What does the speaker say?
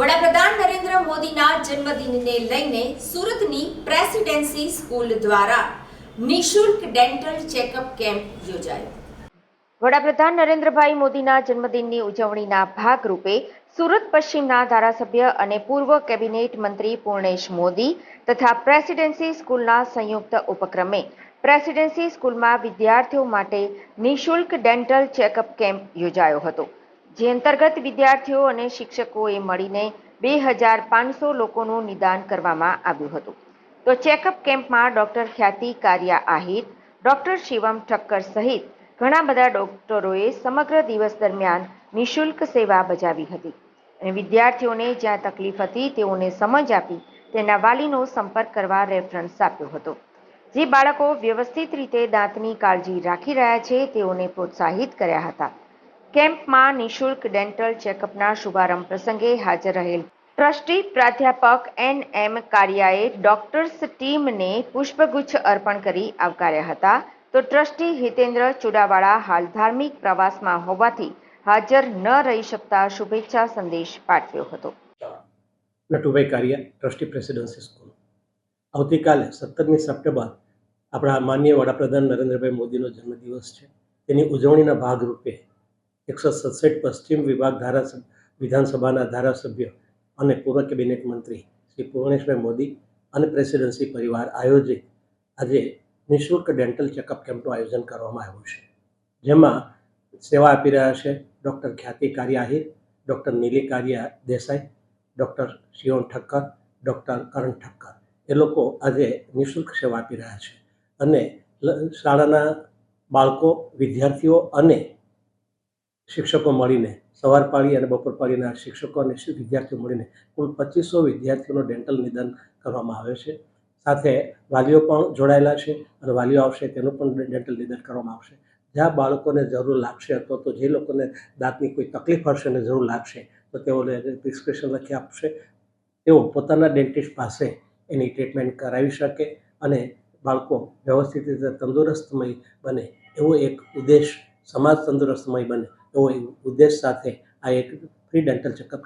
વડાપ્રધાન નરેન્દ્ર મોદીના જન્મદિનને લઈને સુરતની પ્રેસિડેન્સી સ્કૂલ દ્વારા નિશુલ્ક ડેન્ટલ ચેકઅપ કેમ્પ યોજાયો. વડાપ્રધાન નરેન્દ્રભાઈ મોદીના જન્મદિનની ઉજવણીના ભાગરૂપે સુરત પશ્ચિમના ધારાસભ્ય અને પૂર્વ કેબિનેટ મંત્રી પૂર્ણેશ મોદી તથા પ્રેસિડેન્સી સ્કૂલના સંયુક્ત ઉપક્રમે પ્રેસિડેન્સી સ્કૂલમાં વિદ્યાર્થીઓ માટે નિઃશુલ્ક ડેન્ટલ ચેકઅપ કેમ્પ યોજાયો હતો. જે અંતર્ગત વિદ્યાર્થીઓ અને શિક્ષકોએ મળીને બે હજાર પાંચસો લોકોનું નિદાન કરવામાં આવ્યું હતું. તો ચેકઅપ કેમ્પમાં ડોક્ટર ખ્યાતિ કારિયા આહિર, ડોક્ટર શિવમ ઠક્કર સહિત ઘણા બધા ડોક્ટરોએ સમગ્ર દિવસ દરમિયાન નિઃશુલ્ક સેવા બજાવી હતી. અને વિદ્યાર્થીઓને જ્યાં તકલીફ હતી તેઓને સમજ આપી તેના વાલીનો સંપર્ક કરવા રેફરન્સ આપ્યો હતો. જે બાળકો વ્યવસ્થિત રીતે દાંતની કાળજી રાખી રહ્યા છે તેઓને પ્રોત્સાહિત કર્યા હતા. કેમ્પમાં નિઃશુલ્ક ડેન્ટલ ચેકઅપના શુભારંભ પ્રસંગે હાજર રહેલ. ટ્રસ્ટી પ્રાધ્યાપક એન એમ કારિયાએ ડોક્ટર્સ ટીમને પુષ્પગુચ્છ અર્પણ કરી આવકાર્યા હતા. તો ટ્રસ્ટી હિતેન્દ્ર ચુડાવાળા હાલ ધાર્મિક પ્રવાસમાં હોવાથી હાજર ન રહી શકતા શુભેચ્છા સંદેશ પાઠવ્યો હતો. Natubhai Kariya, trustee presidency school. આવતીકાલે સત્તરમી સપ્ટેમ્બર આપણા માનનીય વડાપ્રધાન નરેન્દ્રભાઈ મોદીનો જન્મદિવસ છે. તેની ઉજવણીના ભાગરૂપે એકસો સડસઠ પશ્ચિમ વિભાગ ધારાસભ્ય, વિધાનસભાના ધારાસભ્ય અને પૂર્વ કેબિનેટ મંત્રી શ્રી પૂર્ણેશભાઈ મોદી અને પ્રેસિડેન્સી પરિવાર આયોજિત આજે નિઃશુલ્ક ડેન્ટલ ચેકઅપ કેમ્પનું આયોજન કરવામાં આવ્યું છે. જેમાં સેવા આપી રહ્યા છે doctor Khyati Kariya doctor Nili Kariya Desai, doctor Shivam Thakkar, doctor Karan Thakkar. એ લોકો આજે નિઃશુલ્ક સેવા આપી રહ્યા છે. અને શાળાના બાળકો, વિદ્યાર્થીઓ અને શિક્ષકો મળીને સવાર પાળી અને બપોર પાળીના શિક્ષકો અને વિદ્યાર્થીઓ મળીને કુલ પચીસો વિદ્યાર્થીઓનું ડેન્ટલ નિદાન કરવામાં આવે છે. સાથે વાલીઓ પણ જોડાયેલા છે અને વાલીઓ આવશે તેનું પણ ડેન્ટલ નિદાન કરવામાં આવશે. જ્યાં બાળકોને જરૂર લાગશે અથવા તો જે લોકોને દાંતની કોઈ તકલીફ હશે અને જરૂર લાગશે, તો તેઓને પ્રિસ્ક્રિપ્શન લખી આપશે. તેઓ પોતાના ડેન્ટિસ્ટ પાસે એની ટ્રીટમેન્ટ કરાવી શકે અને બાળકો વ્યવસ્થિત રીતે તંદુરસ્તમય બને એવો એક ઉદ્દેશ સમાજ તંદુરસ્તમય બને એવો ઉદ્દેશ સાથે આ એક ફ્રી ડેન્ટલ ચેકઅપ